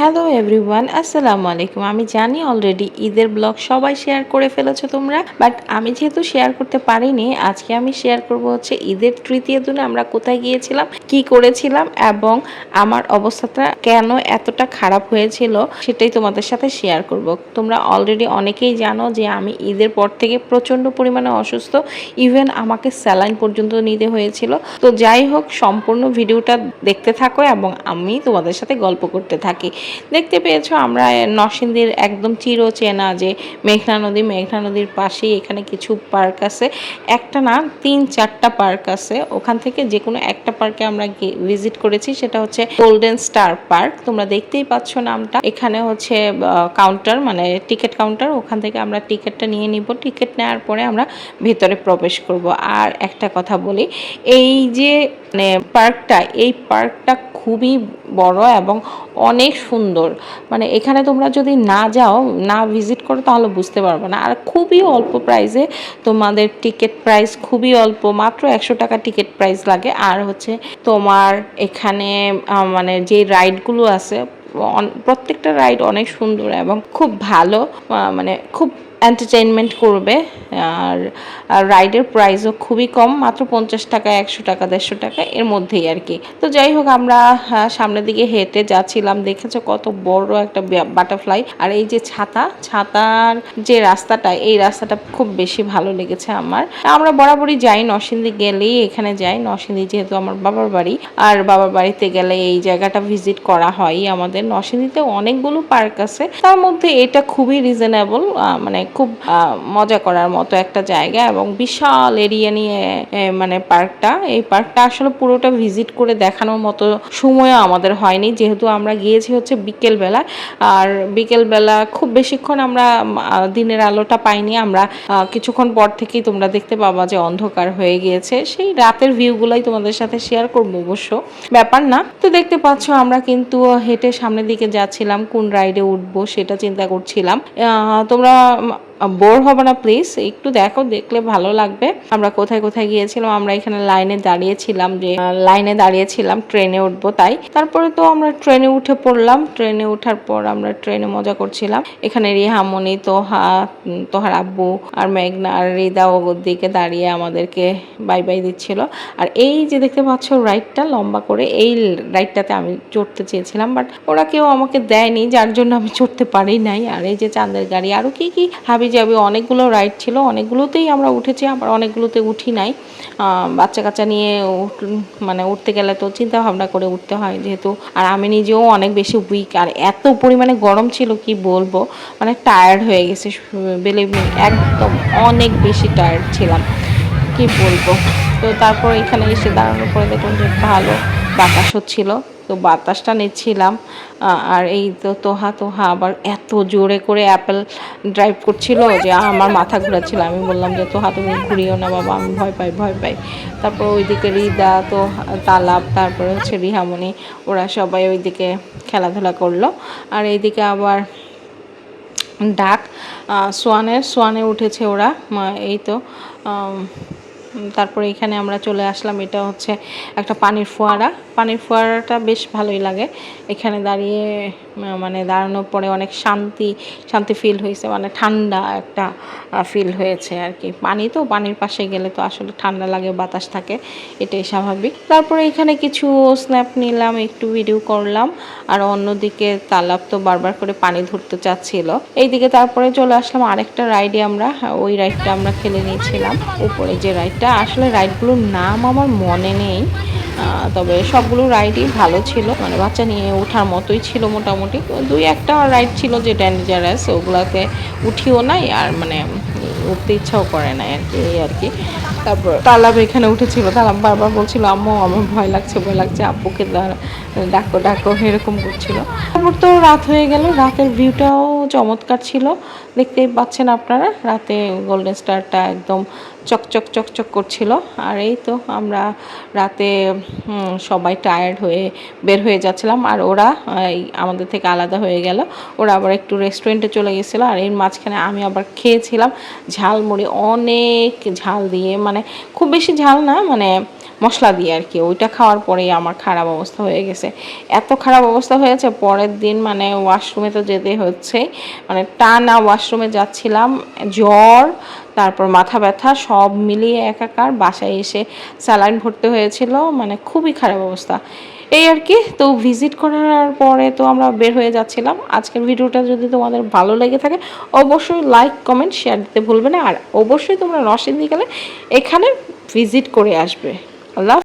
Hello everyone আসসালামু আলাইকুম আমি জানি অলরেডি ঈদের ব্লগ সবাই শেয়ার করে ফেলেছো তোমরা বাট আমি যেহেতু শেয়ার করতে পারিনি, আজকে আমি শেয়ার করব হচ্ছে ঈদের তৃতীয় দিনে আমরা কোথায় গিয়েছিলাম, কি করেছিলাম, এবং আমার অবস্থাটা কেন এতটা খারাপ হয়েছিল সেটাই তোমাদের সাথে শেয়ার করব। তোমরা অলরেডি অনেকেই জানো যে আমি ঈদের পর থেকে প্রচণ্ড পরিমাণে অসুস্থ ইভেন আমাকে স্যালাইন পর্যন্ত নিতে হয়েছিল। তো যাই হোক, সম্পূর্ণ ভিডিওটা দেখতে থাকো এবং আমি তোমাদের সাথে গল্প করতে থাকি। দেখতে পেয়েছ আমরা নরসিংদীর একদম চিরচেনা যে মেঘনা নদী, মেঘনা নদীর পাশেই এখানে কিছু পার্ক আছে। একটা না, তিন চারটা পার্ক আছে। ওখান থেকে যে কোনো একটা পার্কে আমরা ভিজিট করেছি, সেটা হচ্ছে গোল্ডেন স্টার পার্ক তোমরা দেখতেই পাচ্ছ নামটা। এখানে হচ্ছে কাউন্টার মানে টিকিট কাউন্টার ওখান থেকে আমরা টিকিটটা নিয়ে নিব। টিকিট নেওয়ার পরে আমরা ভেতরে প্রবেশ করব। আর একটা কথা বলি, এই যে মানে পার্কটা, এই পার্কটা খুবই বড় এবং অনেক সুন্দর। মানে এখানে তোমরা যদি না যাও, না ভিজিট করো, তাহলে বুঝতে পারবে না। আর খুবই অল্প প্রাইসে তোমাদের টিকিট প্রাইস খুবই অল্প, মাত্র একশো টাকা টিকিট প্রাইস লাগে। আর হচ্ছে তোমার এখানে মানে যে রাইডগুলো আছে প্রত্যেকটা রাইড অনেক সুন্দর এবং খুব ভালো মানে খুব এন্টারটেইনমেন্ট করবে, আর রাইডের প্রাইসও খুবই কম, মাত্র পঞ্চাশ টাকা, একশো টাকা, দেড়শো টাকা, এর মধ্যেই আর কি। তো যাই হোক, আমরা সামনের দিকে হেঁটে যাচ্ছিলাম, দেখেছ কত বড় একটা বাটারফ্লাই আর এই যে ছাতা, ছাতার যে রাস্তাটা, এই রাস্তাটা খুব বেশি ভালো লেগেছে আমার। আমরা বরাবরই যাই, নরসিংদী গেলেই এখানে যাই। নরসিংদী যেহেতু আমার বাবার বাড়ি, আর বাবার বাড়িতে গেলে এই জায়গাটা ভিজিট করা হয় আমাদের। নরসিংদীতে অনেকগুলো পার্ক আছে, তার মধ্যে এটা খুবই রিজনেবল মানে খুব মজা করার মতো একটা জায়গা এবং বিশাল এরিয়া নিয়ে মানে পার্কটা। এই পার্কটা আসলে পুরোটা ভিজিট করে দেখানোর মতো সময়ও আমাদের হয়নি। যেহেতু আমরা গিয়েছি হচ্ছে বিকেল বেলা আর বিকেল বেলা খুব বেশিক্ষণ আমরা দিনের আলোটা পাইনি। আমরা কিছুক্ষণ পর থেকেই তোমরা দেখতে পাবা যে অন্ধকার হয়ে গিয়েছে। সেই রাতের ভিউগুলাই তোমাদের সাথে শেয়ার করব অবশ্য। ব্যাপার না। তো দেখতে পাচ্ছ আমরা কিন্তু হেঁটে সামনের দিকে যাচ্ছিলাম, কোন রাইডে উঠবো সেটা চিন্তা করছিলাম। তোমরা বোর হবে না প্লিজ একটু দেখো, দেখলে ভালো লাগবে। আমরা কোথায় কোথায় গিয়েছিলাম? আমরা এখানে লাইনে দাঁড়িয়েছিলাম যে লাইনে দাঁড়িয়েছিলাম, ট্রেনে উঠবো, তাই। তারপরে তো আমরা ট্রেনে উঠে পড়লাম। ট্রেনে ওঠার পর আমরা ট্রেনে মজা করছিলাম। এখানে রিহামণি তোহা তোহার আব্বু আর মেঘনা আর রিদা ওর দিকে দাঁড়িয়ে আমাদেরকে বাই বাই দিচ্ছিল। আর এই যে দেখতে পাচ্ছ রাইডটা লম্বা করে, এই রাইডটাতে আমি চড়তে চেয়েছিলাম বাট ওরা কেউ আমাকে দেয়নি, যার জন্য আমি চড়তে পারি নাই। আর এই যে চাঁদের গাড়ি আরও কি কি হাবি যাবি অনেকগুলো রাইড ছিল, অনেকগুলোতেই আমরা উঠেছি, আবার অনেকগুলোতে উঠি নাই। বাচ্চা কাচ্চা নিয়ে মানে উঠতে গেলে তো চিন্তা ভাবনা করে উঠতে হয় যেহেতু। আর আমি নিজেও অনেক বেশি উইক আর এত পরিমাণে গরম ছিল, কি বলব? মানে টায়ার্ড হয়ে গেছে বিলিভ একদম অনেক বেশি টায়ার্ড ছিলাম, কি বলব? তো তারপর এখানে এসে দাঁড়ানোর পরে দেখলাম যে ভালো বাতাস হচ্ছিল তো বাতাসটা নিচ্ছিলাম আর এই তো তোহা তোহা আবার এত জোরে করে অ্যাপেল ড্রাইভ করছিল যে আমার মাথা ঘোরাচ্ছিল। আমি বললাম যে, তোহা, তুমি ঘুরিও না বাবা, আমি ভয় পাই ভয় পাই। তারপর ওইদিকে রিদা তো তালাব, তারপরে হচ্ছে রিহামণি, ওরা সবাই ওইদিকে খেলাধুলা করল। আর এইদিকে আবার ডাক সোয়ানের, সোয়ানে উঠেছে ওরা এই তো তারপরে এখানে আমরা চলে আসলাম, এটা হচ্ছে একটা পানির ফোয়ারা। পানির ফোয়ারাটা বেশ ভালোই লাগে। এখানে দাঁড়িয়ে মানে দাঁড়ানোর পরে অনেক শান্তি শান্তি ফিল হয়েছে মানে ঠান্ডা একটা ফিল হয়েছে আর কি। পানি তো, পানির পাশে গেলে তো আসলে ঠান্ডা লাগে, বাতাস থাকে, এটাই স্বাভাবিক। তারপরে এখানে কিছু স্ন্যাপ নিলাম, একটু ভিডিও করলাম, আর অন্যদিকে তালাব তো বারবার করে পানি ধরতে চাচ্ছিল। এইদিকে তারপরে চলে আসলাম, আরেকটা রাইডে আমরা, ওই রাইডটা আমরা খেলে নিয়েছিলাম, উপরে যে রাইডটা আসলে রাইডগুলোর নাম আমার মনে নেই। তবে সবগুলো রাইডই ভালো ছিল। মানে বাচ্চা নিয়ে ওঠার মতোই ছিল মোটামুটি। দুই একটা রাইড ছিল যে ডেঞ্জারাস ওগুলাকে উঠিও নাই আর মানে উঠতে ইচ্ছাও করে নাই আর কি, এই আর কি। তারপর তালাব এখানে উঠেছিল। তালাব বারবার বলছিল, আম্মু, আমার ভয় লাগছে ভয় লাগছে, আব্বুকে ডাকো ডাকো, এরকম করছিল। তারপর তো রাত হয়ে গেল। রাতের ভিউটাও চমৎকার ছিল। দেখতেই পাচ্ছেন আপনারা, রাতে গোল্ডেন স্টারটা একদম চকচক চকচক করছিল। আর এই তো আমরা রাতে সবাই টায়ার্ড হয়ে বের হয়ে যাচ্ছিলাম। আর ওরা আমাদের থেকে আলাদা হয়ে গেল। ওরা আবার একটু রেস্টুরেন্টে চলে গেছিল। আর এর মাঝখানে আমি আবার খেয়েছিলাম ঝালমুড়ি, অনেক ঝাল দিয়ে। মানে খুব বেশি ঝাল না মানে মশলা দিয়ে আর কি। ওইটা খাওয়ার পরেই আমার খারাপ অবস্থা হয়ে গেছে। এত খারাপ অবস্থা হয়েছে, পরের দিন মানে ওয়াশরুমে তো যেতে হচ্ছে। মানে টানা ওয়াশরুমে যাচ্ছিলাম, জ্বর তারপর মাথা ব্যথা, সব মিলিয়ে একাকার, বাসায় এসে স্যালাইন ভরতে হয়েছিল মানে খুবই খারাপ অবস্থা। এই আর কি, তো ভিজিট করার পরে তো আমরা বের হয়ে যাচ্ছিলাম। আজকের ভিডিওটা যদি তোমাদের ভালো লেগে থাকে, অবশ্যই লাইক কমেন্ট শেয়ার দিতে ভুলবে না। আর অবশ্যই তোমরা রসিন্দি গেলে এখানে ভিজিট করে আসবে। আল্লাহ